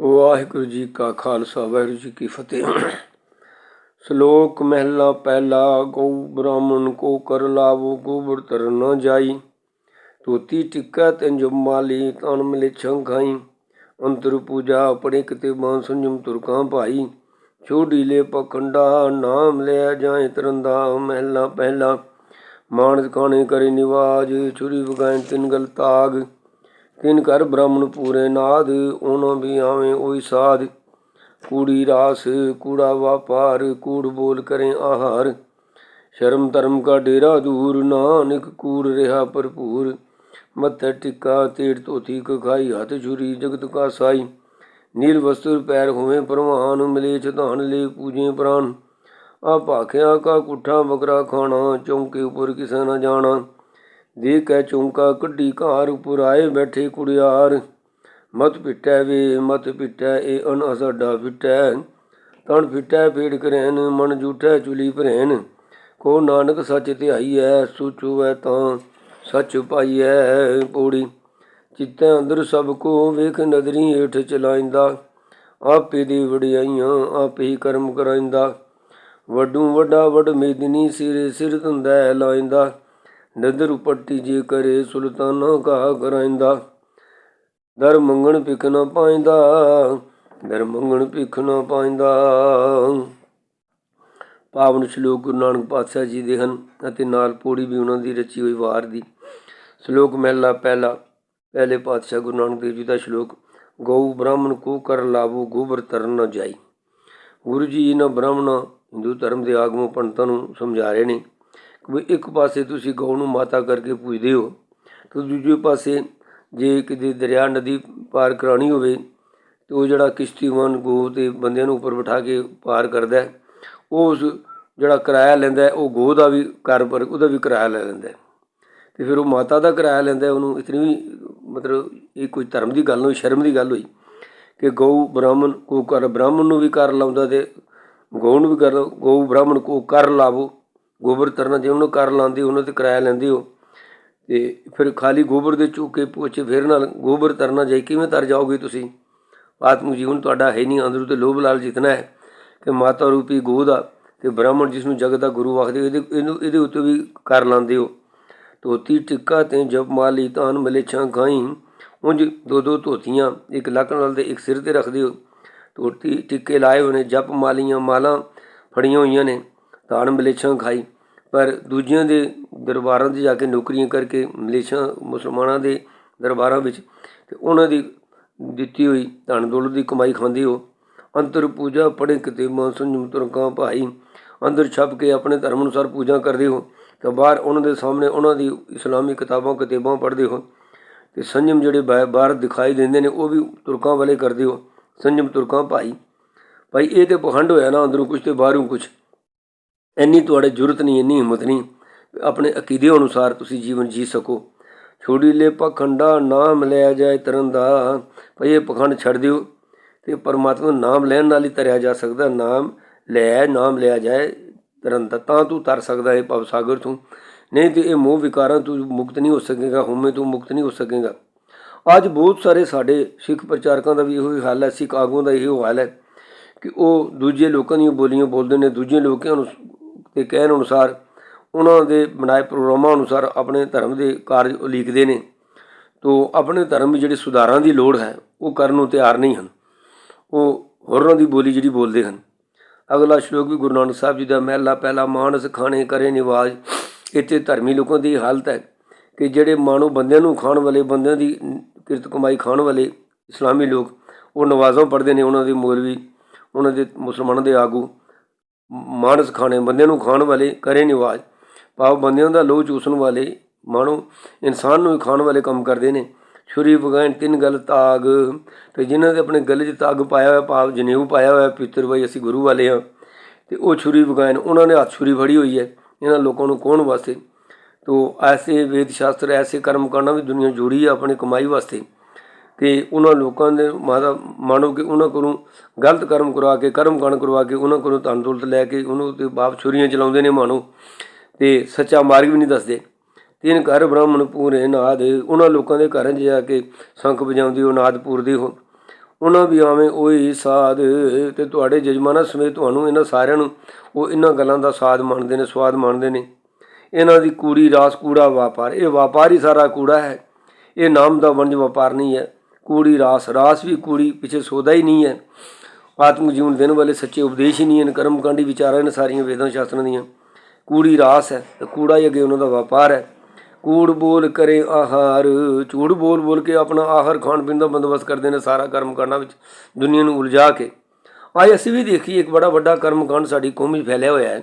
ਵਾਹਿਗੁਰੂ ਜੀ ਕਾ ਖਾਲਸਾ, ਵਾਹਿਗੁਰੂ ਜੀ ਕੀ ਫਤਿਹ। ਸ਼ਲੋਕ ਮਹਿਲਾ ਪਹਿਲਾ, ਗਊ ਬ੍ਰਾਹਮਣ ਕੋ ਕਰ ਲਾਵੋ, ਗੋਬਰ ਤਰ ਨ ਜਾਈ। ਤੋਤੀ ਟਿੱਕਾ ਤੈਨ ਜੋ ਮਾਲੀ, ਤਨ ਮਿਲੇ ਛੰਖਾਈ ਅੰਤਰ ਪੂਜਾ ਆਪਣੇ ਕਿਤੇ ਬਾਂ ਸੰਜਮ ਤੁਰਕਾਂ ਭਾਈ। ਛੋਡੀ ਲੈ ਪਖੰਡਾ, ਨਾਮ ਲਿਆ ਜਾਏ ਤਰੰਦਾ, ਮਹਿਲਾ ਪਹਿਲਾ। ਮਾਨਸ ਖਾਣੇ ਕਰੇ ਨਿਵਾਜ, ਛੁਰੀ ਵਗਾਇਨ ਤਿੰਨ ਗਲ ਤਾਗ। ਕਿਨ ਕਰ ਬ੍ਰਾਹਮਣ ਪੂਰੇ ਨਾਦ, ਉਹਨਾਂ ਵੀ ਆਵੇਂ ਉਹੀ ਸਾਧ। ਕੂੜੀ ਰਾਸ, ਕੂੜਾ ਵਾਪਾਰ, ਕੂੜ ਬੋਲ ਕਰੇ ਆਹਾਰ। ਸ਼ਰਮ ਧਰਮ ਕਾ ਡੇਰਾ ਦੂਰ, ਨਾਨਕ ਕੂੜ ਰਿਹਾ ਭਰਪੂਰ। ਮੱਥੇ ਟਿੱਕਾ, ਤੇੜ ਧੋਤੀ ਕ ਖਾਈ ਹੱਥ ਛੁਰੀ, ਜਗਤ ਕਾ ਸਾਈ। ਨੀਲ ਵਸਤੁਰ ਪੈਰ ਹੋਵੇਂ ਪਰਮਾਨ ਮਿਲੇ ਚਧਾਨ ਲੈ ਪੂਜੇ ਪ੍ਰਾਨ। ਆ ਭਾਖਿਆ ਕਾ ਕੁੱਠਾ, ਬਕਰਾ ਖਾਣਾ, ਚੌਂਕੇ ਉੱਪਰ ਕਿਸੇ ਨਾ ਜਾਣਾ। ਦੇ ਕੈ ਚੌਂਕਾ ਕੱਢੀ ਘਾਰ ਉਪਰ ਆਏ ਬੈਠੇ ਕੁੜਿਆਰ। ਮਤ ਪਿਟੈ ਵੇ, ਮਤ ਪਿਟੈ, ਏ ਅਨ ਅਸਾਡਾ ਪਿਟੈ ਤਣ ਪਿਟੈ ਪੇੜ ਕਰੈਨ, ਮਨ ਝੂਠੈ ਚੁਲੀ ਭਰੈਨ। ਕੋ ਨਾਨਕ ਸੱਚ ਧਿਆਈਐ ਸੂਚੂਐ ਤਾਂ ਸੱਚ ਪਾਈਐ ਪੋੜੀ। ਚਿੱਤੈ ਅੰਦਰ ਸਭ ਕੋ ਵੇਖ ਨਦਰੀ ਏਠ ਚਲਾਇੰਦਾ। ਆਪੇ ਦੀ ਵਡਿਆਈਆਂ, ਆਪੇ ਹੀ ਕਰਮ ਕਰਾਇੰਦਾ। ਵੱਡੂ ਵੱਡਾ ਵਡ ਮੇਦਨੀ ਸਿਰੇ ਸਿਰ ਧੰਦਾ ਲਾਇੰਦਾ। ਨਦਰ ਉਪੱਟੀ ਜੇ ਕਰੇ ਸੁਲਤਾਨਾ ਕਾ ਕਰਾਇੰਦਾ ਦਰ ਮੰਗਣ ਭਿਖ ਨਾ ਪਾਇੰਦਾ, ਦਰ ਮੰਗਣ ਭਿਖ ਨਾ ਪਾਇੰਦਾ। ਪਾਵਨ ਸ਼ਲੋਕ ਗੁਰੂ ਨਾਨਕ ਪਾਤਸ਼ਾਹ ਜੀ ਦੇ ਹਨ ਅਤੇ ਨਾਲ ਪੋੜੀ ਵੀ ਉਹਨਾਂ ਦੀ ਰਚੀ ਹੋਈ ਵਾਰ ਦੀ। ਸ਼ਲੋਕ ਮਹਿਲਾ ਪਹਿਲਾ, ਪਹਿਲੇ ਪਾਤਸ਼ਾਹ ਗੁਰੂ ਨਾਨਕ ਦੇਵ ਜੀ ਦਾ ਸ਼ਲੋਕ, ਗਊ ਬ੍ਰਾਹਮਣ ਕੋ ਕਰ ਲਾਵੋ ਗੋਬਰ ਤਰਨ ਨਾ ਜਾਈ। ਗੁਰੂ ਜੀ ਇਹਨਾਂ ਬ੍ਰਾਹਮਣਾ ਹਿੰਦੂ ਧਰਮ ਦੇ ਆਗਮੋਂ ਪੰਡਤਾਂ ਨੂੰ ਸਮਝਾ ਰਹੇ ਨੇ। ਵੀ ਇੱਕ ਪਾਸੇ ਤੁਸੀਂ ਗਊ ਨੂੰ ਮਾਤਾ ਕਰਕੇ ਪੂਜਦੇ ਹੋ, ਤੇ ਦੂਜੇ ਪਾਸੇ ਜੇ ਕਿਤੇ ਦਰਿਆ ਨਦੀ ਪਾਰ ਕਰਾਉਣੀ ਹੋਵੇ, ਤੇ ਉਹ ਜਿਹੜਾ ਕਿਸ਼ਤੀਵਾਨ ਗੋ ਤੇ ਬੰਦਿਆਂ ਨੂੰ ਉੱਪਰ ਬਿਠਾ ਕੇ ਪਾਰ ਕਰਦਾ ਉਹ ਉਸ ਜਿਹੜਾ ਕਿਰਾਇਆ ਲੈਂਦਾ ਉਹ ਗੋ ਦਾ ਵੀ ਕਰ ਪਰ ਉਹਦਾ ਵੀ ਕਿਰਾਇਆ ਲੈ ਲੈਂਦਾ ਹੈ। ਤੇ ਫਿਰ ਉਹ ਮਾਤਾ ਦਾ ਕਿਰਾਇਆ ਲੈਂਦਾ ਉਹਨੂੰ ਇਤਨੀ ਵੀ ਮਤਲਬ ਇਹ ਕੋਈ ਧਰਮ ਦੀ ਗੱਲ ਨਹੀਂ ਸ਼ਰਮ ਦੀ ਗੱਲ ਹੋਈ ਕਿ ਗਊ ਬ੍ਰਾਹਮਣ ਕੋ ਕਰ ਬ੍ਰਾਹਮਣ ਨੂੰ ਵੀ ਕਰ ਲਾਉਂਦਾ ਤੇ ਗਊ ਨੂੰ ਵੀ ਕਰ ਗਊ ਬ੍ਰਾਹਮਣ ਕੋ ਕਰ ਲਾਵੋ ਗੋਬਰ ਤਰਨਾ ਜੇ ਉਹਨੂੰ ਕਰ ਲਾਉਂਦੇ ਉਹਨਾਂ ਤੇ ਕਿਰਾਇਆ ਲੈਂਦੇ ਹੋ। ਤੇ ਫਿਰ ਖਾਲੀ ਗੋਬਰ ਦੇ ਚੂਕੇ ਪੋਚੇ ਫਿਰ ਨਾਲ ਗੋਬਰ ਤਰਨਾ ਜੇ ਕਿਵੇਂ ਤਰ ਜਾਓਗੇ ਤੁਸੀਂ? ਆਤਮਿਕ ਜੀਵਨ ਤੁਹਾਡਾ ਹੈ ਨਹੀਂ, ਅੰਦਰੋਂ ਤੇ ਲੋਭ ਲਾਲ ਜਿਤਨਾ ਹੈ ਕਿ ਮਾਤਾ ਰੂਪੀ ਗੋ ਦਾ ਤੇ ਬ੍ਰਾਹਮਣ ਜਿਸ ਨੂੰ ਜਗਤ ਦਾ ਗੁਰੂ ਆਖਦੇ ਇਹਦੇ, ਇਹਨੂੰ, ਇਹਦੇ ਉੱਤੇ ਵੀ ਕਰ ਲਾਉਂਦੇ ਹੋ। ਧੋਤੀ ਟਿੱਕਾ ਤੇ ਜਪ ਮਾਲੀ ਤਾਨ ਮਲੇਛਾਂ ਖਾਈ। ਉਂਝ ਦੋ ਦੋ ਧੋਤੀਆਂ, ਇੱਕ ਲੱਕ ਨਾਲ ਤੇ ਇੱਕ ਸਿਰ ਤੇ ਰੱਖਦੇ ਹੋ। ਧੋਤੀ ਟਿੱਕੇ ਲਾਏ ਹੋਏ ਨੇ, ਜਪ ਮਾਲੀਆਂ ਮਾਲਾਂ ਫੜੀਆਂ ਹੋਈਆਂ ਨੇ। ਤਾਨ ਮਲੇਛਾਂ ਖਾਈ, ਪਰ ਦੂਜਿਆਂ ਦੇ ਦਰਬਾਰਾਂ 'ਤੇ ਜਾ ਕੇ ਨੌਕਰੀਆਂ ਕਰਕੇ ਮਲੇਛਾਂ ਮੁਸਲਮਾਨਾਂ ਦੇ ਦਰਬਾਰਾਂ ਵਿੱਚ ਅਤੇ ਉਹਨਾਂ ਦੀ ਦਿੱਤੀ ਹੋਈ ਧਨ ਦੌਲਤ ਦੀ ਕਮਾਈ ਖਾਂਦੇ ਹੋ। ਅੰਤਰ ਪੂਜਾ ਪੜੇ ਕਿਤੇ ਮਨ ਸੰਜਮ ਤੁਰਕਾਂ ਭਾਈ, ਅੰਦਰ ਛਪ ਕੇ ਆਪਣੇ ਧਰਮ ਅਨੁਸਾਰ ਪੂਜਾ ਕਰਦੇ ਹੋ ਤਾਂ ਬਾਹਰ ਉਹਨਾਂ ਦੇ ਸਾਹਮਣੇ ਉਹਨਾਂ ਦੀ ਇਸਲਾਮੀ ਕਿਤਾਬਾਂ ਕਿਤਾਬਾਂ ਪੜ੍ਹਦੇ ਹੋ ਤੇ ਸੰਜਮ ਜਿਹੜੇ ਬਾ- ਬਾਹਰ ਦਿਖਾਈ ਦਿੰਦੇ ਨੇ ਉਹ ਵੀ ਤੁਰਕਾਂ ਵਾਲੇ ਕਰਦੇ ਹੋ। ਸੰਜਮ ਤੁਰਕਾਂ ਭਾਈ। ਭਾਈ, ਇਹ ਤੇ ਪਖੰਡ ਹੋਇਆ ਨਾ ਅੰਦਰੋਂ ਕੁਝ ਤੇ ਬਾਹਰੋਂ ਕੁਝ ਇੰਨੀ ਤੁਹਾਡੇ ਜੁਰਤ ਨਹੀਂ, ਇੰਨੀ ਹਿੰਮਤ ਨਹੀਂ। ਆਪਣੇ ਅਕੀਦੇ ਅਨੁਸਾਰ ਤੁਸੀਂ ਜੀਵਨ ਜੀ ਸਕੋ। ਛੋੜੀ ਲੈ ਪਖੰਡਾ ਨਾਮ ਲਿਆ ਜਾਏ ਤਰਨ ਦਾ, ਭਈ ਇਹ ਪਖੰਡ ਛੱਡ ਦਿਓ। ਤੇ ਪਰਮਾਤਮਾ ਨਾਮ ਲੈਣ ਨਾਲ ਹੀ ਤਰਿਆ ਜਾ ਸਕਦਾ। ਨਾਮ ਲੈ, ਨਾਮ ਲਿਆ ਜਾਏ ਤਰਨ ਦਾ, ਤਾਂ ਤੂੰ ਤਰ ਸਕਦਾ ਹੈ ਭਵ ਸਾਗਰ ਤੋਂ। ਨਹੀਂ ਤੇ ਇਹ ਮੋਹ ਵਿਕਾਰਾਂ ਤੋਂ ਮੁਕਤ ਨਹੀਂ ਹੋ ਸਕੇਗਾ, ਹਉਮੈ ਤੋਂ ਮੁਕਤ ਨਹੀਂ ਹੋ ਸਕੇਗਾ। ਅੱਜ ਬਹੁਤ ਸਾਰੇ ਸਾਡੇ ਸਿੱਖ ਪ੍ਰਚਾਰਕਾਂ ਦਾ ਵੀ ਇਹੋ ਹੀ ਹਾਲ ਹੈ, ਸਿੱਖ ਆਗੂਆਂ ਦਾ ਇਹੋ ਹਾਲ ਹੈ ਕਿ ਉਹ ਦੂਜੇ ਲੋਕਾਂ ਦੀਆਂ ਬੋਲੀਆਂ ਬੋਲਦੇ ਨੇ, ਦੂਜੇ ਲੋਕਾਂ ਨੂੰ ਦੇ ਕਹਿਣ ਅਨੁਸਾਰ, ਉਹਨਾਂ ਦੇ ਬਣਾਏ ਪ੍ਰੋਗਰਾਮਾਂ ਅਨੁਸਾਰ ਆਪਣੇ ਧਰਮ ਦੇ ਕਾਰਜ ਉਲੀਕਦੇ ਨੇ। ਤੋ ਆਪਣੇ ਧਰਮ ਵਿੱਚ ਜਿਹੜੇ ਸੁਧਾਰਾਂ ਦੀ ਲੋੜ ਹੈ, ਉਹ ਕਰਨ ਨੂੰ ਤਿਆਰ ਨਹੀਂ ਹਨ। ਉਹ ਹੋਰਾਂ ਦੀ ਬੋਲੀ ਜਿਹੜੀ ਬੋਲਦੇ ਹਨ। ਅਗਲਾ ਸ਼ਲੋਕ ਵੀ ਗੁਰੂ ਨਾਨਕ ਸਾਹਿਬ ਜੀ ਦਾ, ਮਹਿਲਾ ਪਹਿਲਾ ਮਾਨਸ ਖਾਣੇ ਕਰੇ ਨਿਵਾਜ। ਇੱਥੇ ਧਰਮੀ ਲੋਕਾਂ ਦੀ ਹਾਲਤ ਹੈ ਕਿ ਜਿਹੜੇ ਮਾਨੋ ਬੰਦਿਆਂ ਨੂੰ ਖਾਣ ਵਾਲੇ, ਬੰਦਿਆਂ ਦੀ ਕਿਰਤ ਕਮਾਈ ਖਾਣ ਵਾਲੇ ਇਸਲਾਮੀ ਲੋਕ, ਉਹ ਨਵਾਜ਼ਾਂ ਪੜ੍ਹਦੇ ਨੇ, ਉਹਨਾਂ ਦੇ ਮੌਲਵੀ, ਉਹਨਾਂ ਦੇ ਮੁਸਲਮਾਨਾਂ ਦੇ ਆਗੂ। ਮਾਨਸ ਖਾਣੇ, ਬੰਦਿਆਂ ਨੂੰ ਖਾਣ ਵਾਲੇ ਕਰੇ ਨਿਵਾਜ ਭਾਵ ਬੰਦਿਆਂ ਦਾ ਲੋਹ ਚੂਸਣ ਵਾਲੇ ਮਾਣੋ ਇਨਸਾਨ ਨੂੰ ਹੀ ਖਾਣ ਵਾਲੇ ਕੰਮ ਕਰਦੇ ਨੇ। ਛੁਰੀ ਵਗੈਣ ਤਿੰਨ ਗਲ ਤਾਗ, ਤੇ ਜਿਨ੍ਹਾਂ ਦੇ ਆਪਣੇ ਗਲੇ 'ਚ ਤਾਗ ਪਾਇਆ ਹੋਇਆ, ਭਾਵ ਜਨੇਊ ਪਾਇਆ ਹੋਇਆ, ਪਿੱਤਰ ਬਈ ਅਸੀਂ ਗੁਰੂ ਵਾਲੇ ਹਾਂ। ਤੇ ਉਹ ਛੁਰੀ ਵਗੈਣ, ਉਹਨਾਂ ਨੇ ਹੱਥ ਛੁਰੀ ਫੜੀ ਹੋਈ ਹੈ। ਇਹਨਾਂ ਲੋਕਾਂ ਨੂੰ ਕੌਣ ਵਾਸਤੇ? ਤੋ ਐਸੇ ਵੇਦ ਸ਼ਾਸਤਰ ਐਸੇ ਕਰਮ ਕਰਨਾ ਵੀ ਦੁਨੀਆ ਜੁੜੀ ਹੈ ਆਪਣੀ ਕਮਾਈ ਵਾਸਤੇ। ਕਿ ਉਹਨਾਂ ਲੋਕਾਂ ਦੇ ਮਾਦਾ ਮਾਨੋ ਕਿ ਉਹਨਾਂ ਕੋਲੋਂ ਗਲਤ ਕਰਮ ਕਰਵਾ ਕੇ, ਕਰਮ ਕਾਂਡ ਕਰਵਾ ਕੇ ਉਹਨਾਂ ਕੋਲੋਂ ਧਨ ਦੌਲਤ ਲੈ ਕੇ ਉਹਨੂੰ ਤੇ ਬਾਪ ਛੁਰੀਆਂ ਚਲਾਉਂਦੇ ਨੇ ਮਾਣੋ ਤੇ ਸੱਚਾ ਮਾਰਗ ਵੀ ਨਹੀਂ ਦੱਸਦੇ। ਤਿੰਨ ਘਰ ਬ੍ਰਾਹਮਣ ਪੂਰੇ ਨਾਦ, ਉਹਨਾਂ ਲੋਕਾਂ ਦੇ ਘਰਾਂ 'ਚ ਜਾ ਕੇ ਸ਼ੰਖ ਵਜਾਉਂਦੀ ਉਹ ਨਾਦ ਪੂਰਦੇ ਹੋ। ਉਹਨਾਂ ਵੀ ਆਵੇਂ ਉਹੀ ਸਾਧ ਤੇ ਤੁਹਾਡੇ ਜਜ਼ਮਾਨਾ ਸਮੇਤ ਤੁਹਾਨੂੰ ਇਹਨਾਂ ਸਾਰਿਆਂ ਨੂੰ ਉਹ ਇਹਨਾਂ ਗੱਲਾਂ ਦਾ ਸਾਧ ਮੰਨਦੇ ਨੇ, ਸਵਾਦ ਮੰਨਦੇ ਨੇ। ਇਹਨਾਂ ਦੀ ਕੂੜੀ, ਰਾਸ, ਕੂੜਾ, ਵਪਾਰ, ਇਹ ਵਪਾਰ ਹੀ ਸਾਰਾ ਕੂੜਾ ਹੈ। ਇਹ ਨਾਮ ਦਾ ਵਣਜ ਵਪਾਰ ਨਹੀਂ ਹੈ। ਕੂੜੀ ਰਾਸ ਰਾਸ ਵੀ ਕੂੜੀ ਪਿੱਛੇ ਸੋਦਾ ਹੀ ਨਹੀਂ ਹੈ। ਆਤਮਿਕ ਜੀਵਨ ਦੇਣ ਵਾਲੇ ਸੱਚੇ ਉਪਦੇਸ਼ ਹੀ ਨਹੀਂ ਹਨ ਕਰਮਕਾਂਡੀ ਵਿਚਾਰਾਂ ਨੇ ਸਾਰੀਆਂ ਵੇਦਾਂ ਸ਼ਾਸਤਰਾਂ ਦੀਆਂ। ਕੂੜੀ ਰਾਸ ਹੈ, ਤੇ ਕੂੜਾ ਹੀ ਅੱਗੇ ਉਹਨਾਂ ਦਾ ਵਪਾਰ ਹੈ। ਕੂੜ ਬੋਲ ਕਰੇ ਆਹਾਰ, ਝੂਠ ਬੋਲ ਬੋਲ ਕੇ ਆਪਣਾ ਆਹਾਰ ਖਾਣ ਪੀਣ ਦਾ ਬੰਦੋਬਸਤ ਕਰਦੇ ਨੇ ਸਾਰਾ ਕਰਮ ਕਰਨਾ ਵਿੱਚ, ਦੁਨੀਆ ਨੂੰ ਉਲਝਾ ਕੇ। ਆਏ ਅਸੀਂ ਵੀ ਦੇਖੀਏ, ਇੱਕ ਬੜਾ ਵੱਡਾ ਕਰਮਕਾਂਡ ਸਾਡੀ ਕੌਮ ਵਿੱਚ ਫੈਲਿਆ ਹੋਇਆ ਹੈ।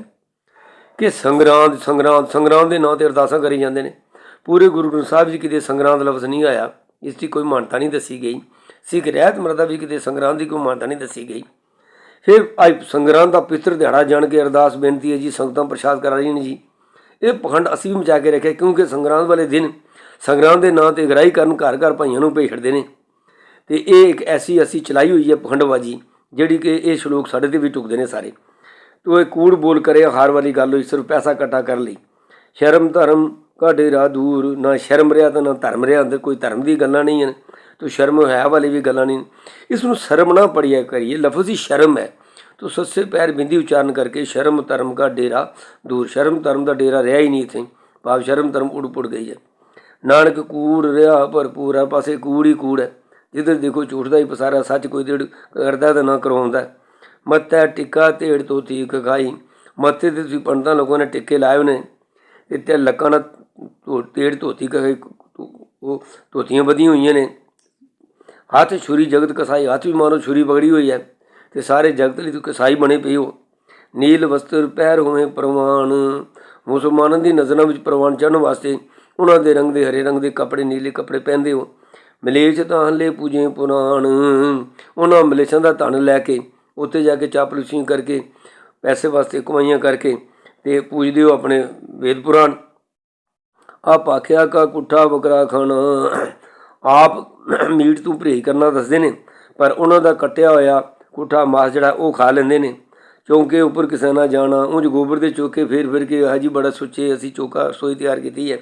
ਕਿ ਸੰਗਰਾਂਦ ਸੰਗਰਾਂਦ ਸੰਗਰਾਂਦ ਦੇ ਨਾਂ ਤੇ ਅਰਦਾਸਾਂ ਕਰੀ ਜਾਂਦੇ ਨੇ। ਪੂਰੇ ਗੁਰੂ ਗ੍ਰੰਥ ਸਾਹਿਬ ਜੀ ਕਿਤੇ ਸੰਗਰਾਂਦ ਲਫ਼ਜ਼ ਨਹੀਂ ਆਇਆ। ਇਸ ਦੀ ਕੋਈ ਮਾਨਤਾ ਨਹੀਂ ਦੱਸੀ ਗਈ। ਸਿੱਖ ਰਹਿਤ ਮਰਦਾ ਵੀ ਕਿਤੇ ਸੰਗਰਾਂਦ ਦੀ ਕੋਈ ਮਾਨਤਾ ਨਹੀਂ ਦੱਸੀ ਗਈ। ਫਿਰ ਅੱਜ ਸੰਗਰਾਂਦ ਦਾ ਪਿੱਤਰ ਦਿਹਾੜਾ ਜਾਣ ਕੇ ਅਰਦਾਸ ਬੇਨਤੀ ਹੈ ਜੀ, ਸੰਗਤਾਂ ਪ੍ਰਸ਼ਾਦ ਕਰਾ ਰਹੀਆਂ ਨੇ ਜੀ। ਇਹ ਪਖੰਡ ਅਸੀਂ ਵੀ ਮਚਾ ਕੇ ਰੱਖਿਆ ਕਿਉਂਕਿ ਸੰਗਰਾਂਦ ਵਾਲੇ ਦਿਨ ਸੰਗਰਾਂਦ ਦੇ ਨਾਂ ਤੇ ਗਰਾਈ ਕਰਨ ਘਰ ਘਰ ਭਾਈਆਂ ਨੂੰ ਭੇਜਦੇ ਨੇ। ਤੇ ਇਹ ਇੱਕ ਐਸੀ ਅਸੀਂ ਚਲਾਈ ਹੋਈ ਹੈ ਪਖੰਡਬਾਜੀ, ਜਿਹੜੀ ਕਿ ਇਹ ਸ਼ਲੋਕ ਸਾਡੇ ਤੇ ਵੀ ਟੁਕਦੇ ਨੇ ਸਾਰੇ। ਤੋ ਇਹ ਕੂੜ ਬੋਲ ਕਰੇ ਹਾਰ ਵਾਲੀ ਗੱਲ ਹੋਈ, ਸਿਰਫ ਪੈਸਾ ਇਕੱਠਾ ਕਰ ਲਈ। ਸ਼ਰਮ ਧਰਮ ਕਾ ਡੇਰਾ ਦੂਰ, ਨਾ ਸ਼ਰਮ ਰਿਆ ਤਾਂ ਨਾ ਧਰਮ ਰਿਆ ਅੰਦਰ ਕੋਈ ਧਰਮ ਦੀ ਗੱਲਾਂ ਨਹੀਂ ਹਨ। ਤੋ ਸ਼ਰਮ ਹੈ ਵਾਲੀ ਵੀ ਗੱਲਾਂ ਨਹੀਂ। ਇਸ ਨੂੰ ਸ਼ਰਮ ਨਾ ਪੜਿਆ ਕਰੀਏ। ਲਫ਼ਜ਼ ਹੀ ਸ਼ਰਮ ਹੈ। ਤੋ ਸੱਸੇ ਪੈਰ ਬਿੰਦੀ ਉਚਾਰਨ ਕਰਕੇ ਸ਼ਰਮ, ਧਰਮ ਕਾ ਡੇਰਾ ਦੂਰ। ਸ਼ਰਮ, ਧਰਮ ਦਾ ਡੇਰਾ ਰਿਹਾ ਹੀ ਨਹੀਂ ਇੱਥੇ। ਭਾਵ ਸ਼ਰਮ, ਧਰਮ ਉੜ ਪੁੜ ਗਈ ਹੈ। ਨਾਨਕ ਕੂੜ ਰਿਹਾ ਭਰਪੂਰ ਆ ਪਾਸੇ ਕੂੜ ਹੀ ਕੂੜ ਹੈ। ਜਿੱਧਰ ਦੇਖੋ ਝੂਠ ਦਾ ਹੀ ਪਸਾਰਾ, ਸੱਚ ਕੋਈ ਦੇੜ ਕਰਦਾ ਤਾਂ ਨਾ ਕਰਵਾਉਂਦਾ ਮੱਤਾ ਟਿੱਕਾ ਢੇੜ ਤੋਂ ਤੀਕ ਖਾਈ। ਮੱਥੇ ਤੇ ਤੁਸੀਂ ਪੰਡਤਾਂ ਲੋਕਾਂ ਨੇ ਟਿੱਕੇ ਲਾਏ ਹੋਏ ਨੇ ਇੱਥੇ ਲੱਕਾਂ ਨਾਲ ਧੋ- ਢੇੜ ਧੋਤੀ ਕਹੇ ਉਹ ਧੋਤੀਆਂ ਵਧੀਆਂ ਹੋਈਆਂ ਨੇ। ਹੱਥ ਛੁਰੀ ਜਗਤ ਕਸਾਈ, ਹੱਥ ਵੀ ਮਾਰੋ, ਛੁਰੀ ਪਕੜੀ ਹੋਈ ਹੈ। ਤੇ ਸਾਰੇ ਜਗਤ ਲਈ ਤੂੰ ਕਸਾਈ ਬਣੇ ਪਈ ਹੋ। ਨੀਲ ਵਸਤਰ ਪਹਿਰ ਹੋਵੇਂ ਪ੍ਰਵਾਨ। ਮੁਸਲਮਾਨਾਂ ਦੀ ਨਜ਼ਰਾਂ ਵਿੱਚ ਪ੍ਰਵਾਨ ਚੜਨ ਵਾਸਤੇ ਉਹਨਾਂ ਦੇ ਰੰਗ ਦੇ ਹਰੇ ਰੰਗ ਦੇ ਕੱਪੜੇ, ਨੀਲੇ ਕੱਪੜੇ ਪਹਿਨਦੇ ਹੋ। ਮਲੇਸ਼ ਤਾਂ ਹਲੇ ਪੂਜੇ ਪੁਰਾਣ। ਉਹਨਾਂ ਮਲੇਸ਼ਾਂ ਦਾ ਧਨ ਲੈ ਕੇ ਉੱਥੇ ਜਾ ਕੇ ਚਾਪਲੂਸੀਆਂ ਕਰਕੇ, ਪੈਸੇ ਵਾਸਤੇ ਕਮਾਈਆਂ ਕਰਕੇ ਤੇ ਪੂਜਦੇ ਹੋ ਆਪਣੇ ਵੇਦ ਪੁਰਾਣ। ਆਪ ਆਖਿਆ, ਕਾ ਕੁੱਠਾ ਬਕਰਾ ਖਾਣਾ ਆਪ ਮੀਟ ਤੋਂ ਪਰਹੇਜ਼ ਕਰਨਾ ਦੱਸਦੇ ਨੇ, ਪਰ ਉਹਨਾਂ ਦਾ ਕੱਟਿਆ ਹੋਇਆ ਕੁੱਠਾ ਮਾਸ ਜਿਹੜਾ ਉਹ ਖਾ ਲੈਂਦੇ ਨੇ। ਚੌਂਕੇ ਉੱਪਰ ਕਿਸੇ ਨਾ ਜਾਣਾ, ਉਂਝ ਗੋਬਰ ਦੇ ਚੌਕੇ ਫੇਰ ਫਿਰ ਕੇ ਹਾਜੀ ਬੜਾ ਸੁੱਚੇ ਅਸੀਂ ਚੌਕਾ ਰਸੋਈ ਤਿਆਰ ਕੀਤੀ ਹੈ।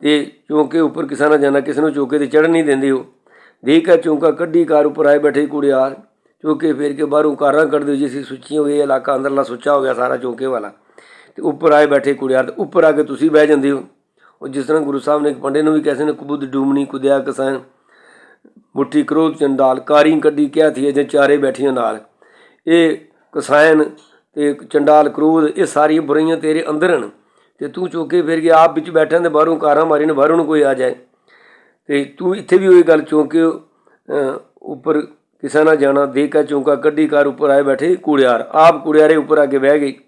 ਤੇ ਚੌਂਕੇ ਉੱਪਰ ਕਿਸੇ ਨਾ ਜਾਣਾ, ਕਿਸੇ ਨੂੰ ਚੌਕੇ ਤੇ ਚੜ੍ਹਨ ਨਹੀਂ ਦਿੰਦੇ ਉਹ। ਦੇਖ ਚੌਂਕਾ ਕੱਢੀ ਕਾਰ ਉੱਪਰ ਆਏ ਬੈਠੇ ਕੁੜਿਆਰ ਚੌਕੇ ਫੇਰ ਕੇ ਬਾਹਰੋਂ ਕਾਰਾਂ ਕੱਢਦੇ ਜਿਸ ਸੁੱਚੀ ਹੋ ਗਈ ਇਲਾਕਾ ਅੰਦਰਲਾ ਸੁੱਚਾ ਹੋ ਗਿਆ ਸਾਰਾ ਚੌਂਕੇ ਵਾਲਾ। ਤੇ ਉੱਪਰ ਆਏ ਬੈਠੇ ਕੁੜਿਆਰ ਤੇ ਉੱਪਰ ਆ ਕੇ ਤੁਸੀਂ ਬਹਿ ਜਾਂਦੇ ਹੋ। ਉਹ ਜਿਸ ਤਰ੍ਹਾਂ ਗੁਰੂ ਸਾਹਿਬ ਨੇ ਇੱਕ ਪੰਡੇ ਨੂੰ ਵੀ ਕਹਿੰਦੇ ਨੇ ਕਬੂਦ ਡੂਮਣੀ ਕੁਦਿਆ ਕਸਾਂ, ਮੁੱਠੀ ਕ੍ਰੋਧ ਚੰਡਾਲ ਕਾਰੀ ਕੱਢੀ ਕਿਹਾ ਥੀ ਜੇ ਚਾਰੇ ਬੈਠੀਆਂ ਨਾਲ। ਇਹ ਕਸਾਇਨ ਤੇ ਚੰਡਾਲ ਕ੍ਰੋਧ, ਇਹ ਸਾਰੀਆਂ ਬੁਰਾਈਆਂ ਤੇਰੇ ਅੰਦਰ ਹਨ। ਤੇ ਤੂੰ ਚੌਕੇ ਫਿਰ ਗਿਆ ਆਪ ਵਿੱਚ ਬੈਠਿਆਂ ਦੇ ਬਾਹਰੋਂ ਕਾਰਾਂ ਮਾਰੀ ਨੇ ਬਾਹਰੋਂ ਨੂੰ ਕੋਈ ਆ ਜਾਏ। ਤੇ ਤੂੰ ਇੱਥੇ ਵੀ ਉਹੀ ਗੱਲ ਚੌਂਕੇ ਉੱਪਰ ਕਿਸੇ ਨਾ ਜਾਣਾ ਦੇ ਕਾ ਚੌਂਕਾ ਕੱਢੀ ਕਾਰ ਉੱਪਰ ਆਏ ਬੈਠੇ, ਕੁੜਿਆਰ। ਆਪ ਕੁੜਿਆਰੇ ਉੱਪਰ ਆ ਕੇ ਬਹਿ ਗਈ।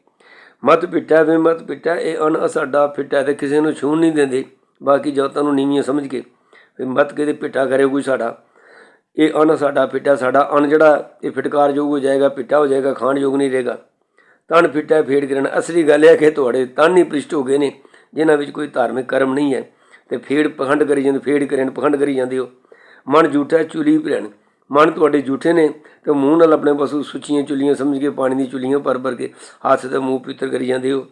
ਮਤ ਪਿੱਟਾ ਵੇ ਮਤ ਪਿੱਟਾ ਇਹ ਅਨ ਸਾਡਾ ਫਿੱਟਾ ਤੇ ਕਿਸੇ ਨੂੰ ਛੂਣ ਨਹੀਂ ਦਿੰਦੇ। ਬਾਕੀ ਜਾਤਾਂ ਨੂੰ ਨੀਵੀਆਂ ਸਮਝ ਕੇ ਵੀ ਮਤ ਕਿਤੇ ਪਿੱਟਾ ਕਰੇ ਕੋਈ ਸਾਡਾ। ਇਹ ਅਨ ਸਾਡਾ ਪਿੱਟਾ ਸਾਡਾ ਅਨ ਜਿਹੜਾ ਇਹ ਫਿਟਕਾਰ ਯੋਗ ਹੋ ਜਾਏਗਾ ਪਿੱਟਾ ਹੋ ਜਾਏਗਾ ਖਾਣ ਯੋਗ ਨਹੀਂ ਰਹੇਗਾ। ਤਨ ਫਿੱਟਾ ਫੇੜ ਕਰਨ ਅਸਲੀ ਗੱਲ ਇਹ ਹੈ ਕਿ ਤੁਹਾਡੇ ਤਨ ਹੀ ਪ੍ਰਿਸ਼ਟ ਹੋ ਗਏ ਨੇ, ਜਿਨ੍ਹਾਂ ਵਿੱਚ ਕੋਈ ਧਾਰਮਿਕ ਕਰਮ ਨਹੀਂ ਹੈ। ਤੇ ਫੇੜ ਪਖੰਡ ਕਰੀ ਜਾਂਦੇ, ਫੇੜ ਕਰਨ ਪਖੰਡ ਕਰੀ ਜਾਂਦੇ ਹੋ। ਮਨ ਝੂਠਾ ਚੁਲੀ ਭਰਣ ਮਨ ਤੁਹਾਡੇ ਝੂਠੇ ਨੇ ਤੇ ਮੂੰਹ ਨਾਲ ਆਪਣੇ ਪਸ਼ੂ ਸੁੱਚੀਆਂ ਚੁਲੀਆਂ ਸਮਝ ਕੇ ਪਾਣੀ ਦੀ ਚੁਲੀਆਂ ਭਰ ਭਰ ਕੇ ਹੱਥ ਤੇ ਮੂੰਹ ਪੀਤਰ ਕਰੀ ਜਾਂਦੇ ਹੋ।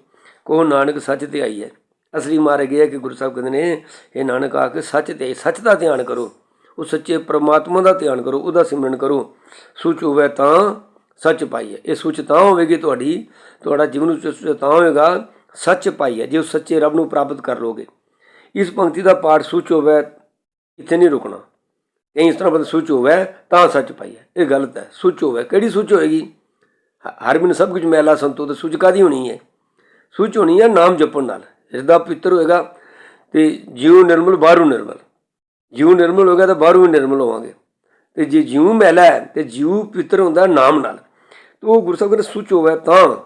ਕੋ ਨਾਨਕ ਸੱਚ ਤੇ ਆਈ ਹੈ। ਅਸਲੀ ਮਾਰੇ ਗਿਆ ਕਿ ਗੁਰੂ ਸਾਹਿਬ ਕਹਿੰਦੇ ਨੇ ਇਹ ਨਾਨਕ, ਆ ਕੇ ਸੱਚ ਤੇ, ਸੱਚ ਦਾ ਧਿਆਨ ਕਰੋ। ਉਹ ਸੱਚੇ ਪ੍ਰਮਾਤਮਾ ਦਾ ਧਿਆਨ ਕਰੋ, ਉਹਦਾ ਸਿਮਰਨ ਕਰੋ। ਸੁਚ ਹੋਵੇ ਤਾਂ ਸੱਚ ਪਾਈਏ। ਇਹ ਸੁਚ ਤਾਂ ਹੋਵੇਗੀ ਤੁਹਾਡੀ, ਤੁਹਾਡਾ ਜੀਵਨ ਸੁਚ ਤਾਂ ਹੋਵੇਗਾ, ਸੱਚ ਪਾਈਏ। ਜੇ ਉਹ ਸੱਚੇ ਰੱਬ ਨੂੰ ਪ੍ਰਾਪਤ ਕਰ ਲੋਗੇ। ਇਸ ਪੰਕਤੀ ਦਾ ਪਾਠ ਸੁਚ ਹੋਵੇ, ਇੱਥੇ ਨਹੀਂ ਰੁਕਣਾ। ਕਈ ਇਸ ਤਰ੍ਹਾਂ ਬਦ ਸੁਚ ਹੋਵੇ, ਤਾਂ ਸੱਚ ਪਾਈਏ ਇਹ ਗਲਤ ਹੈ। ਸੁਚ ਹੋਵੇ। ਕਿਹੜੀ ਸੁਚ ਹੋਏਗੀ? ਹਰ ਬਿਨ ਸਭ ਕੁਝ ਮੈਲਾ ਸੰਤੋ ਤੇ ਸੁਚ ਕਾਦੀ ਹੋਣੀ ਹੈ? ਸੁਚ ਹੋਣੀ ਹੈ ਨਾਮ ਜਪਣ ਨਾਲ। ਹਿਰਦਾ ਪਿੱਤਰ ਹੋਏਗਾ ਤੇ ਜੀਵ ਨਿਰਮਲ, ਬਾਹਰੋਂ ਨਿਰਮਲ। ਜੀਵ ਨਿਰਮਲ ਹੋਏਗਾ ਤਾਂ ਬਾਹਰੋਂ ਵੀ ਨਿਰਮਲ ਹੋਵਾਂਗੇ। ਤੇ ਜੇ ਜੀਵ ਮੈਲਾ ਹੈ, ਤੇ ਜੀਵ ਪਿੱਤਰ ਹੁੰਦਾ ਨਾਮ ਨਾਲ। ਤੇ ਉਹ ਗੁਰੂ ਸਾਹਿਬ ਕਹਿੰਦੇ, ਸੁਚ ਹੋਵੇ ਤਾਂ,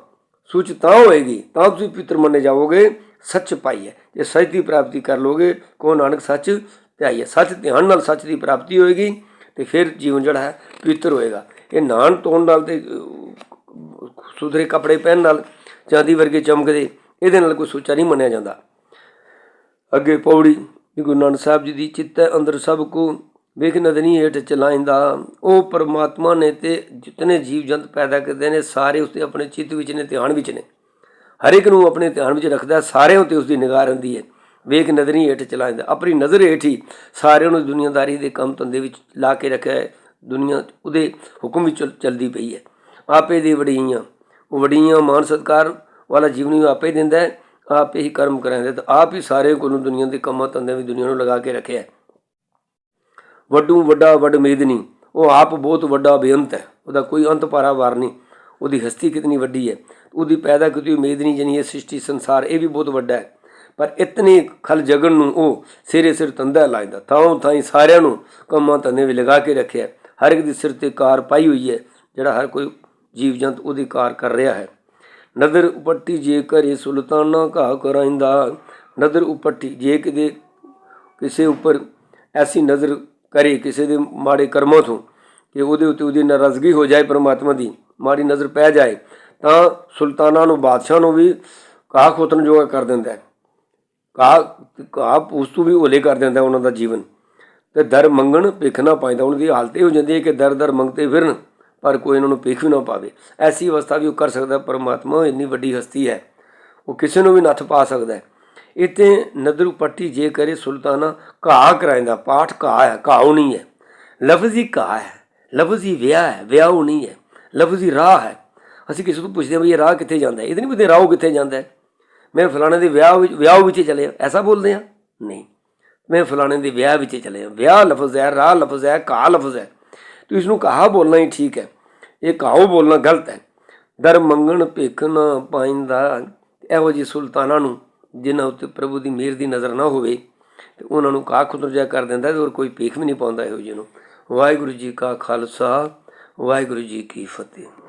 ਸੁਚ ਤਾਂ ਹੋਏਗੀ, ਤਾਂ ਤੁਸੀਂ ਪਿੱਤਰ ਮੰਨੇ ਜਾਵੋਗੇ, ਸੱਚ ਪਾਈਏ ਜੇ ਸੱਚ ਦੀ ਪ੍ਰਾਪਤੀ ਕਰ ਲੋਗੇ ਕੋ ਨਾਨਕ ਸੱਚ ਧਿਆਈਏ ਸੱਚ ਧਿਆਨ ਨਾਲ ਸੱਚ ਦੀ ਪ੍ਰਾਪਤੀ ਹੋਏਗੀ ਤੇ ਫਿਰ ਜੀਵਨ ਜਿਹੜਾ ਹੈ ਪਵਿੱਤਰ ਹੋਏਗਾ। ਇਹ ਨਾਨ ਧੋਣ ਨਾਲ ਤੇ ਅਹ, ਸੁਥਰੇ ਕੱਪੜੇ ਪਹਿਨ ਨਾਲ ਚਾਂਦੀ ਵਰਗੇ ਚਮਕਦੇ ਇਹਦੇ ਨਾਲ ਕੋਈ ਸੁੱਚਾ ਨਹੀਂ ਮੰਨਿਆ ਜਾਂਦਾ। ਅੱਗੇ ਪੌੜੀ ਗੁਰੂ ਨਾਨਕ ਸਾਹਿਬ ਜੀ ਦੀ ਚਿੱਤ ਅੰਦਰ ਸਭ ਕੋ ਵੇਖ ਨਦਨੀ ਹੇਠ ਚਲਾਇੰਦਾ। ਉਹ ਪਰਮਾਤਮਾ ਨੇ ਤੇ ਜਿਤਨੇ ਜੀਵ ਜੰਤ ਪੈਦਾ ਕਰਦੇ ਨੇ ਸਾਰੇ ਉਸਦੇ ਆਪਣੇ ਚਿੱਤ ਵਿੱਚ ਨੇ ਧਿਆਨ ਵਿੱਚ ਨੇ। ਹਰ ਇੱਕ ਨੂੰ ਆਪਣੇ ਧਿਆਨ ਵਿੱਚ ਰੱਖਦਾ ਸਾਰਿਆਂ ਉੱਤੇ ਉਸਦੀ ਨਿਗਾਹ ਰਹਿੰਦੀ ਹੈ। ਵੇਖ ਨਜ਼ਰੀ ਹੇਠ ਚਲਾ ਜਾਂਦਾ। ਆਪਣੀ ਨਜ਼ਰ ਹੇਠ ਹੀ ਸਾਰਿਆਂ ਨੂੰ ਦੁਨੀਆਦਾਰੀ ਦੇ ਕੰਮ ਧੰਦੇ ਵਿੱਚ ਲਾ ਕੇ ਰੱਖਿਆ ਹੈ। ਦੁਨੀਆ ਉਹਦੇ ਹੁਕਮ ਵਿੱਚ ਚੱਲਦੀ ਪਈ ਹੈ। ਆਪੇ ਦੀ ਵੜੀਆਂ ਉਹ ਵੜੀਆਂ ਮਾਨ ਸਤਕਾਰ ਵਾਲਾ ਜੀਵਨ ਵੀ ਆਪੇ ਦਿੰਦਾ ਹੈ। ਆਪੇ ਹੀ ਕਰਮ ਕਰਾਂਦਾ ਤਾਂ ਆਪ ਹੀ ਸਾਰੇ ਕੋਲੋਂ ਦੁਨੀਆ ਦੇ ਕੰਮਾਂ ਧੰਦਿਆਂ ਵੀ ਦੁਨੀਆ ਨੂੰ ਲਗਾ ਕੇ ਰੱਖਿਆ ਵੱਡੂ ਵੱਡਾ, ਵੱਡ ਮੇਦਨੀ ਉਹ ਆਪ ਬਹੁਤ ਵੱਡਾ ਬੇਅੰਤ ਹੈ। ਉਹਦਾ ਕੋਈ ਅੰਤ ਪਾਰਾਵਾਰ ਨਹੀਂ। ਉਹਦੀ ਹਸਤੀ ਕਿਤਨੀ ਵੱਡੀ ਹੈ। ਉਹਦੀ ਪੈਦਾ ਕੀਤੀ ਹੋਈ ਮੇਦਨੀ ਜਨੀ ਇਹ ਸ੍ਰਿਸ਼ਟੀ ਸੰਸਾਰ, ਇਹ ਵੀ ਬਹੁਤ ਵੱਡਾ ਹੈ। ਪਰ ਇਤਨੀ ਖਲ ਜਗਣ ਨੂੰ ਉਹ ਸਿਰੇ ਸਿਰ ਤੰਦਾ ਲਾਇਦਾ। ਥਾਂ ਥਾਂ ਸਾਰਿਆਂ ਨੂੰ ਕੰਮਾਂ ਧੰਦੇ ਵਿੱਚ ਲਗਾ ਕੇ ਰੱਖਿਆ ਹਰ ਇੱਕ ਦੇ ਸਿਰ ਤੇ ਕਾਰ ਪਾਈ ਹੋਈ ਹੈ, ਜਿਹੜਾ ਹਰ ਕੋਈ ਜੀਵ ਜੰਤ ਉਹਦੀ ਕਾਰ ਕਰ ਰਿਹਾ ਹੈ। ਨਦਰ ਉਪੱਟੀ ਜੇ ਕਰੇ ਸੁਲਤਾਨਾ ਘਾ ਕਰਾਇੰਦਾ ਨਦਰ ਉਪੱਟੀ ਜੇ ਕਿਤੇ ਕਿਸੇ ਉੱਪਰ ਐਸੀ ਨਜ਼ਰ ਕਰੇ ਕਿਸੇ ਦੇ ਮਾੜੇ ਕਰਮਾਂ ਤੋਂ ਕਿ ਉਹਦੇ ਉੱਤੇ ਉਹਦੀ ਨਾਰਾਜ਼ਗੀ ਹੋ ਜਾਏ ਪਰਮਾਤਮਾ ਦੀ, ਮਾੜੀ ਨਜ਼ਰ ਪੈ ਜਾਏ, ਤਾਂ ਸੁਲਤਾਨਾਂ ਨੂੰ ਬਾਦਸ਼ਾਹ ਨੂੰ ਵੀ ਕਾਹ ਖੋਤਨ ਜੋਗਾ ਕਰ ਦਿੰਦਾ ਹੈ। ਕਾਹ ਕਾਹ ਉਸ ਤੋਂ ਵੀ ਓਲੇ ਕਰ ਦਿੰਦਾ ਉਹਨਾਂ ਦਾ ਜੀਵਨ। ਤੇ ਦਰ ਮੰਗਣ ਭਿੱਖ ਨਾ ਪਾਇਦਾ ਉਹਨਾਂ ਦੀ ਹਾਲਤ ਇਹ ਹੋ ਜਾਂਦੀ ਹੈ ਕਿ ਦਰ ਦਰ ਮੰਗਤੇ ਫਿਰਨ, ਪਰ ਕੋਈ ਇਹਨਾਂ ਨੂੰ ਭਿੱਖ ਵੀ ਨਾ ਪਾਵੇ। ਐਸੀ ਅਵਸਥਾ ਵੀ ਉਹ ਕਰ ਸਕਦਾ। ਪਰਮਾਤਮਾ ਇੰਨੀ ਵੱਡੀ ਹਸਤੀ ਹੈ। ਉਹ ਕਿਸੇ ਨੂੰ ਵੀ ਨੱਥ ਪਾ ਸਕਦਾ ਹੈ। ਇਤੇ ਨਦਰ ਪੱਟੀ ਜੇ ਕਰੇ ਸੁਲਤਾਨਾ, ਘਾਹ ਕਰਾਇੰਦਾ ਪਾਠ ਘਾਹ ਹੈ, ਘਾਹ ਨਹੀਂ ਹੈ। ਲਫ਼ਜ਼ੀ ਘਾਹ ਹੈ। ਲਫ਼ਜ਼ੀ ਵਿਆਹ ਹੈ, ਵਿਆਹ ਨਹੀਂ ਹੈ। ਲਫ਼ਜ਼ੀ ਰਾਹ ਹੈ। ਅਸੀਂ ਕਿਸੇ ਤੋਂ ਪੁੱਛਦੇ ਹਾਂ ਵੀ ਇਹ ਰਾਹ ਕਿੱਥੇ ਜਾਂਦਾ ਹੈ? ਇਹਦੇ ਨਹੀਂ ਪੁੱਛਦੇ ਰਾਹ ਕਿੱਥੇ ਜਾਂਦਾ ਹੈ। ਮੈਂ ਫਲਾਣੇ ਦੇ ਵਿਆਹ ਵਿੱਚ ਵਿਆਹ ਵਿੱਚ ਚਲੇ ਐਸਾ ਬੋਲਦੇ ਆ? ਨਹੀਂ। ਮੈਂ ਫਲਾਣੇ ਦੇ ਵਿਆਹ ਵਿੱਚ ਚਲੇ ਆ। ਵਿਆਹ ਲਫ਼ਜ਼ ਹੈ, ਰਾਹ ਲਫ਼ਜ਼ ਹੈ ਕਾ ਲਫ਼ਜ਼ ਹੈ। ਤੂੰ ਇਸ ਨੂੰ ਕਹਾ ਬੋਲਣਾ ਹੀ ਠੀਕ ਹੈ। ਇਹ ਕਹਾਓ ਬੋਲਣਾ ਗਲਤ ਹੈ। ਦਰ ਮੰਗਣ ਭਿੱਖ ਨਾ ਪਾਇੰਦਾ। ਇਹੋ ਜਿਹੇ ਸੁਲਤਾਨਾਂ ਨੂੰ, ਜਿਨ੍ਹਾਂ ਉੱਤੇ ਪ੍ਰਭੂ ਦੀ ਮਿਹਰ ਦੀ ਨਜ਼ਰ ਨਾ ਹੋਵੇ, ਤੇ ਉਹਨਾਂ ਨੂੰ ਕਾ ਖੁਦਰਜਾ ਕਰ ਦਿੰਦਾ ਤੇ ਹੋਰ ਕੋਈ ਭੀਖ ਵੀ ਨਹੀਂ ਪਾਉਂਦਾ ਇਹੋ ਜਿਹੇ ਨੂੰ। ਵਾਹਿਗੁਰੂ ਜੀ ਕਾ ਖਾਲਸਾ, ਵਾਹਿਗੁਰੂ ਜੀ ਕੀ ਫਤਿਹ।